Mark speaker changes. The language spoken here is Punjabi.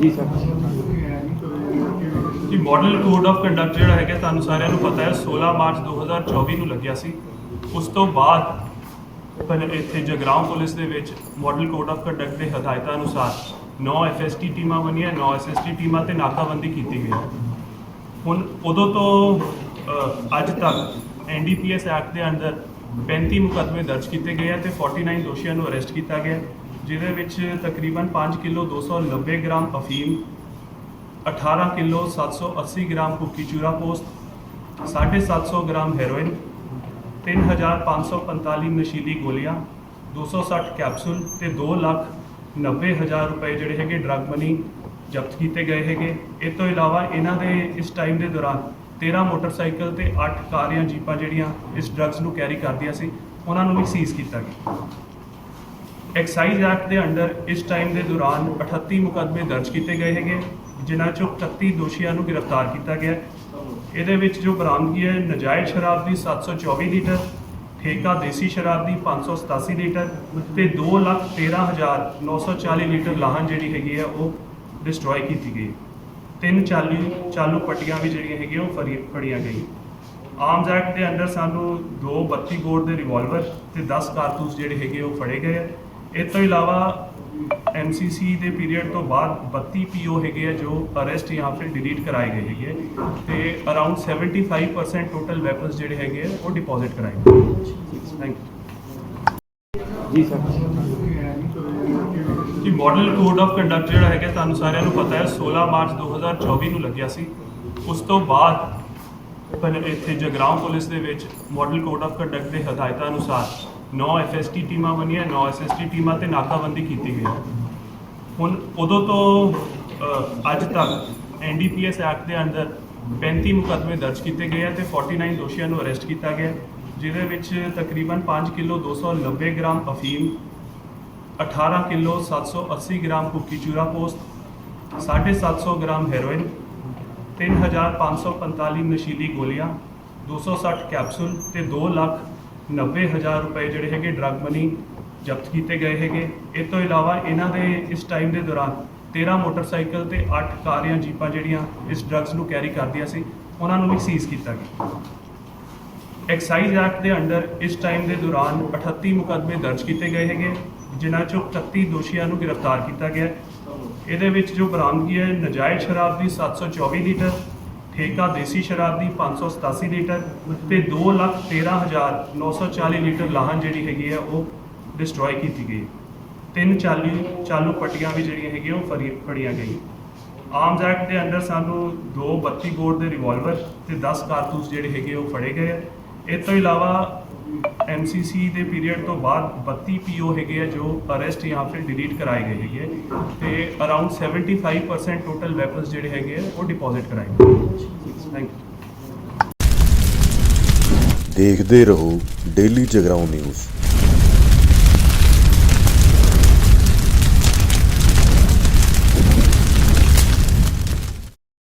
Speaker 1: ਜੀ ਸਰ।
Speaker 2: ਜੀ ਮਾਡਲ ਕੋਡ ਆਫ ਕੰਡਕਟ ਜਿਹੜਾ ਹੈਗਾ, ਤੁਹਾਨੂੰ ਸਾਰਿਆਂ ਨੂੰ ਪਤਾ ਹੈ 16 ਮਾਰਚ 2024 ਨੂੰ ਲੱਗਿਆ ਸੀ। ਉਸ ਤੋਂ ਬਾਅਦ ਇੱਥੇ ਜਗਰਾਉਂ ਪੁਲਿਸ ਦੇ ਵਿੱਚ ਮਾਡਲ ਕੋਡ ਆਫ ਕੰਡਕਟ ਦੇ ਹਦਾਇਤਾਂ ਅਨੁਸਾਰ 9 ਐਫਐਸਟੀ ਟੀਮਾਂ ਬਣੀਆਂ 9 ਐਸਐਸਟੀ ਟੀਮਾਂ ਤੇ ਨਾਕਾਬੰਦੀ ਕੀਤੀ ਗਈ। ਹੁਣ ਉਦੋਂ ਤੋਂ ਅੱਜ ਤੱਕ ਐਨਡੀਪੀਐਸ ਐਕਟ ਦੇ ਅੰਦਰ 35 ਮੁਕੱਦਮੇ ਦਰਜ ਕੀਤੇ ਗਏ ਹੈ ਤੇ 49 ਦੋਸ਼ੀਆਂ ਨੂੰ ਅਰੈਸਟ ਕੀਤਾ ਗਿਆ। ਜਿਹਦੇ ਵਿੱਚ ਤਕਰੀਬਨ 5 ਕਿਲੋ 290 ਗ੍ਰਾਮ ਅਫੀਮ 18 ਕਿਲੋ 780 ਗ੍ਰਾਮ ਕੁੱਕੀ ਚੂਰਾ ਪੋਸਟ 750 ਗ੍ਰਾਮ ਹੈਰੋਇਨ 3545 ਨਸ਼ੀਲੀ ਗੋਲੀਆਂ 260 ਕੈਪਸੂਲ ਤੇ 2 ਲੱਖ 90 ਹਜ਼ਾਰ ਰੁਪਏ ਜਿਹੜੇ ਹੈਗੇ ਡਰੱਗ ਮਨੀ ਜ਼ਬਤ ਕੀਤੇ ਗਏ ਹੈਗੇ। ਇਹ ਤੋਂ ਇਲਾਵਾ ਇਹਨਾਂ ਦੇ ਇਸ ਟਾਈਮ ਦੇ ਦੌਰਾਨ 13 ਮੋਟਰਸਾਈਕਲ ਤੇ 8 ਕਾਰ ਜਾਂ ਜੀਪਾਂ ਜਿਹੜੀਆਂ ਇਸ ਡਰੱਗਸ ਨੂੰ ਕੈਰੀ ਕਰਦੀਆਂ ਸੀ, ਉਹਨਾਂ ਨੂੰ ਵੀ ਸੀਜ਼ ਕੀਤਾ ਗਿਆ। ਐਕਸਾਈਜ਼ ਐਕਟ ਦੇ ਅੰਡਰ ਇਸ ਟਾਈਮ ਦੇ ਦੌਰਾਨ 38 ਮੁਕੱਦਮੇ ਦਰਜ ਕੀਤੇ ਗਏ ਹੈਗੇ, ਜਿਨ੍ਹਾਂ ਚੋਂ 31 ਦੋਸ਼ੀਆਂ ਨੂੰ ਗ੍ਰਿਫਤਾਰ ਕੀਤਾ ਗਿਆ। ਇਹਦੇ ਵਿੱਚ ਜੋ ਬਰਾਮਦਗੀ ਹੈ, ਨਜਾਇਜ਼ ਸ਼ਰਾਬ ਦੀ 724 ਲੀਟਰ, ਠੇਕਾ ਦੇਸੀ ਸ਼ਰਾਬ ਦੀ 587 ਲੀਟਰ ਤੇ 213940 ਲੀਟਰ ਲਾਹਨ ਜਿਹੜੀ ਹੈਗੀ ਹੈ, ਉਹ ਡਿਸਟਰੋਏ ਕੀਤੀ ਗਈ। ਤਿੰਨ ਚਾਲੂ ਚਾਲੂ ਪੱਟੀਆਂ ਵੀ ਜਿਹੜੀਆਂ ਹੈਗੀਆਂ, ਉਹ ਫੜੀ, ਫੜੀਆਂ ਗਈਆਂ। ਆਰਮਸ ਐਕਟ ਦੇ ਅੰਡਰ ਸਾਨੂੰ ਦੋ 32 ਬੋਰ ਦੇ ਰਿਵਾਲਵਰ ਤੇ 10 ਕਾਰਤੂਸ ਜਿਹੜੇ ਹੈਗੇ, ਉਹ ਫੜੇ ਗਏ ਇਹ ਤੋਂ ਇਲਾਵਾ ਐਮਸੀਸੀ ਦੇ ਪੀਰੀਅਡ ਤੋਂ ਬਾਅਦ 32 ਪੀਓ ਹੈਗੇ ਆ ਜੋ ਅਰੈਸਟ ਜਾਂ ਫਿਰ ਡਿਲੀਟ ਕਰਾਏ ਗਏ ਹੈਗੇ ਤੇ ਅਰਾਊਂਡ 75% ਟੋਟਲ ਵੈਪਨਸ ਜਿਹੜੇ ਹੈਗੇ ਆ ਉਹ ਡਿਪੋਜ਼ਿਟ ਕਰਾਏ ਗਏ ਥੈਂਕ ਯੂ
Speaker 1: ਜੀ ਸਰ।
Speaker 2: ਜੀ ਮਾਡਲ ਕੋਡ ਆਫ ਕੰਡਕਟ ਜਿਹੜਾ ਹੈਗਾ ਤੁਹਾਨੂੰ ਸਾਰਿਆਂ ਨੂੰ ਪਤਾ ਹੈ 16 ਮਾਰਚ 2024 ਨੂੰ ਲੱਗਿਆ ਸੀ। ਉਸ ਤੋਂ ਬਾਅਦ ਇੱਥੇ ਜਗਰਾਉਂ ਪੁਲਿਸ ਦੇ ਵਿੱਚ ਮਾਡਲ ਕੋਡ ਆਫ ਕੰਡਕਟ ਦੇ ਹਦਾਇਤਾਂ ਅਨੁਸਾਰ 9 ਐਫਐਸਟੀ ਟੀਮਾਂ ਬਣੀਆਂ 9 ਐਸਐਸਟੀ ਟੀਮਾਂ ਤੇ ਨਾਕਾਬੰਦੀ ਕੀਤੀ ਗਈ। ਹੈ ਹੁਣ ਉਦੋਂ ਤੋਂ ਅੱਜ ਤੱਕ ਐਨਡੀਪੀਐਸ ਐਕਟ ਦੇ ਅੰਦਰ 35 ਮੁਕੱਦਮੇ ਦਰਜ ਕੀਤੇ ਗਏ ਹੈ ਤੇ 49 ਦੋਸ਼ੀਆਂ ਨੂੰ ਅਰੈਸਟ ਕੀਤਾ ਗਿਆ, ਜਿਹਦੇ ਵਿੱਚ ਤਕਰੀਬਨ 5 ਕਿਲੋ 290 ਗ੍ਰਾਮ ਅਫੀਮ 18 ਕਿਲੋ 780 ਗ੍ਰਾਮ ਕੁੱਕੀ ਚੂਰਾ ਪੋਸਟ 750 ਗ੍ਰਾਮ ਹੈਰੋਇਨ 3545 ਨਸ਼ੀਲੀ ਗੋਲੀਆਂ 260 ਕੈਪਸੂਲ ਤੇ 2 ਲੱਖ 90 ਹਜ਼ਾਰ ਰੁਪਏ ਜਿਹੜੇ ਹੈਗੇ ਡਰੱਗ ਮਨੀ ਜ਼ਬਤ ਕੀਤੇ ਗਏ ਹੈਗੇ। ਇਹ ਤੋਂ ਇਲਾਵਾ ਇਹਨਾਂ ਦੇ ਇਸ ਟਾਈਮ ਦੇ ਦੌਰਾਨ 13 ਮੋਟਰਸਾਈਕਲ ਤੇ 8 ਕਾਰ ਜਾਂ ਜੀਪਾਂ ਜਿਹੜੀਆਂ ਇਸ ਡਰੱਗਸ ਨੂੰ ਕੈਰੀ ਕਰਦੀਆਂ ਸੀ, ਉਹਨਾਂ ਨੂੰ ਵੀ ਸੀਜ਼ ਕੀਤਾ ਗਿਆ। ਐਕਸਾਈਜ਼ ਐਕਟ ਦੇ ਅੰਡਰ ਇਸ ਟਾਈਮ ਦੇ ਦੌਰਾਨ 38 ਮੁਕੱਦਮੇ ਦਰਜ ਕੀਤੇ ਗਏ ਹੈਗੇ, ਜਿਨ੍ਹਾਂ ਚੋਂ 31 ਦੋਸ਼ੀਆਂ ਨੂੰ ਗ੍ਰਿਫਤਾਰ ਕੀਤਾ ਗਿਆ। ਇਹਦੇ ਵਿੱਚ ਜੋ ਬਰਾਮਦਗੀ ਹੈ, ਨਜਾਇਜ਼ ਸ਼ਰਾਬ ਦੀ 724 ਲੀਟਰ ਠੇਕਾ ਦੇਸੀ ਸ਼ਰਾਬ ਦੀ 587 ਲੀਟਰ ਤੇ 213940 ਲੀਟਰ ਲਾਹਨ ਜਿਹੜੀ ਹੈਗੀ ਹੈ, ਉਹ ਡਿਸਟਰੋਏ ਕੀਤੀ ਗਈ। ਤਿੰਨ ਚਾਲੂ ਚਾਲੂ ਪੱਟੀਆਂ ਵੀ ਜਿਹੜੀਆਂ ਹੈਗੀਆਂ, ਉਹ ਫੜੀ ਫੜੀਆਂ ਗਈਆਂ। ਆਰਮਸ ਐਕਟ ਦੇ ਅੰਡਰ ਸਾਨੂੰ ਦੋ 32 ਬੋਰ ਦੇ ਰਿਵਾਲਵਰ ਤੇ 10 ਕਾਰਤੂਸ ਜਿਹੜੇ ਹੈਗੇ, ਉਹ ਫੜੇ ਗਏ ਆ। ਇਹ ਤੋਂ ਇਲਾਵਾ ਐਮਸੀਸੀ ਦੇ ਪੀਰੀਅਡ ਤੋਂ ਬਾਅਦ 32 ਪੀਓ ਹੈਗੇ ਆ ਜੋ ਅਰੈਸਟ ਜਾਂ ਫਿਰ ਡਿਲੀਟ ਕਰਾਏ ਗਏ ਹੈਗੇ ਆ ਤੇ ਅਰਾਊਂਡ 75% ਟੋਟਲ ਵੈਪਨਸ ਜਿਹੜੇ ਹੈਗੇ ਆ ਉਹ ਡਿਪੋਜ਼ਿਟ ਕਰਾਏ ਗਏ ਥੈਂਕ ਯੂ
Speaker 3: ਦੇਖਦੇ ਰਹੋ ਡੇਲੀ ਜਗਰਾਉਂ ਨਿਊਜ਼